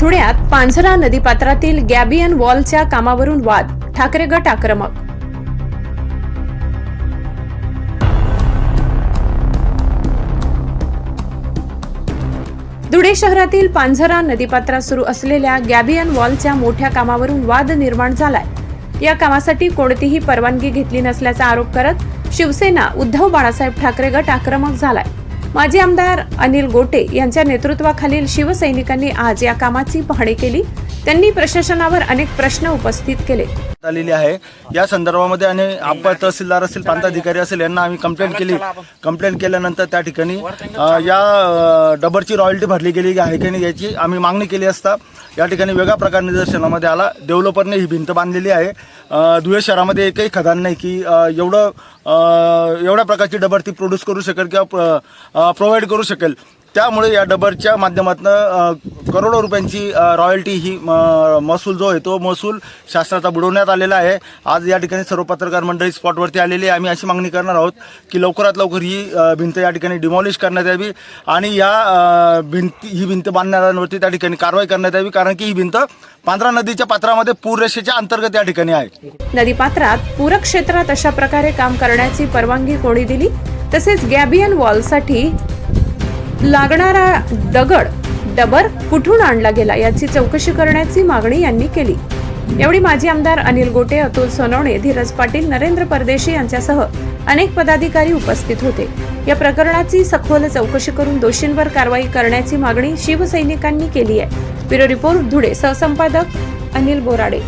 धुळ्यात पांझरा नदीपात्रातील गॅबियन वॉलच्या कामावरून वाद. ठाकरे गट आक्रमक. धुळे शहरातील पांझरा नदीपात्रात सुरू असलेल्या गॅबियन वॉलच्या मोठ्या कामावरून वाद निर्माण झालाय. या कामासाठी कोणतीही परवानगी घेतली नसल्याचा आरोप करत शिवसेना उद्धव बाळासाहेब ठाकरे गट आक्रमक झालाय. माजी आमदार अनिल गोटे यांच्या नेतृत्वाखालील शिवसैनिकांनी आज या कामाची पाहणी केली. त्यांनी प्रशासनावर अनेक प्रश्न उपस्थित केले. आलेली आहे. या संदर्भामध्ये आणि आपण तहसीलदार असेल प्रांताधिकारी असेल यांना आम्ही कंप्लेंट केली. कंप्लेंट केल्यानंतर त्या ठिकाणी या डबरची रॉयल्टी भरली गेली आहे की नाही याची आम्ही मागणी केली असता. या ठिकाणी वेगळ्या प्रकार निदर्शनामध्ये आला. डेव्हलपरने ही भिंत बांधलेली आहे. धुळे शहरामध्ये एकही खदान नाही की एवढं एवढ्या प्रकारची डबर ती प्रोड्यूस करू शकेल किंवा प्रोव्हाइड करू शकेल. त्यामुळे या डबरच्या माध्यमातून करोडो रुपयांची रॉयल्टी ही म- महसूल जो आहे तो महसूल शासनाचा बुडवण्यात आलेला आहे. आज या ठिकाणी सर्व पत्रकार मंडळी स्पॉटवरती आलेली आहे. आम्ही अशी मागणी करणार आहोत की लवकरात लवकर ही भिंत या ठिकाणी डिमॉलिश करण्यात यावी आणि या भिंती भिंत ही भिंत बांधणाऱ्यांवरती त्या ठिकाणी कारवाई करण्यात यावी कारण की ही भिंत पांढरा नदीच्या पात्रामध्ये पूररेषेच्या अंतर्गत या ठिकाणी आहे. नदी पात्रात पूरक्षेत्रात अशा प्रकारे काम करण्याची परवानगी कोणी दिली? तसेच गॅबियन वॉलसाठी लागणारा दगड डबर कुठून आणला गेला याची चौकशी करण्याची मागणी यांनी केली. यावेळी माजी आमदार अनिल गोटे अतुल सोनवणे धीरज पाटील नरेंद्र परदेशी यांच्यासह अनेक पदाधिकारी उपस्थित होते. या प्रकरणाची सखोल चौकशी करून दोषींवर कारवाई करण्याची मागणी शिवसैनिकांनी केली आहे. ब्युरो रिपोर्ट धुळे सहसंपादक अनिल बोराडे.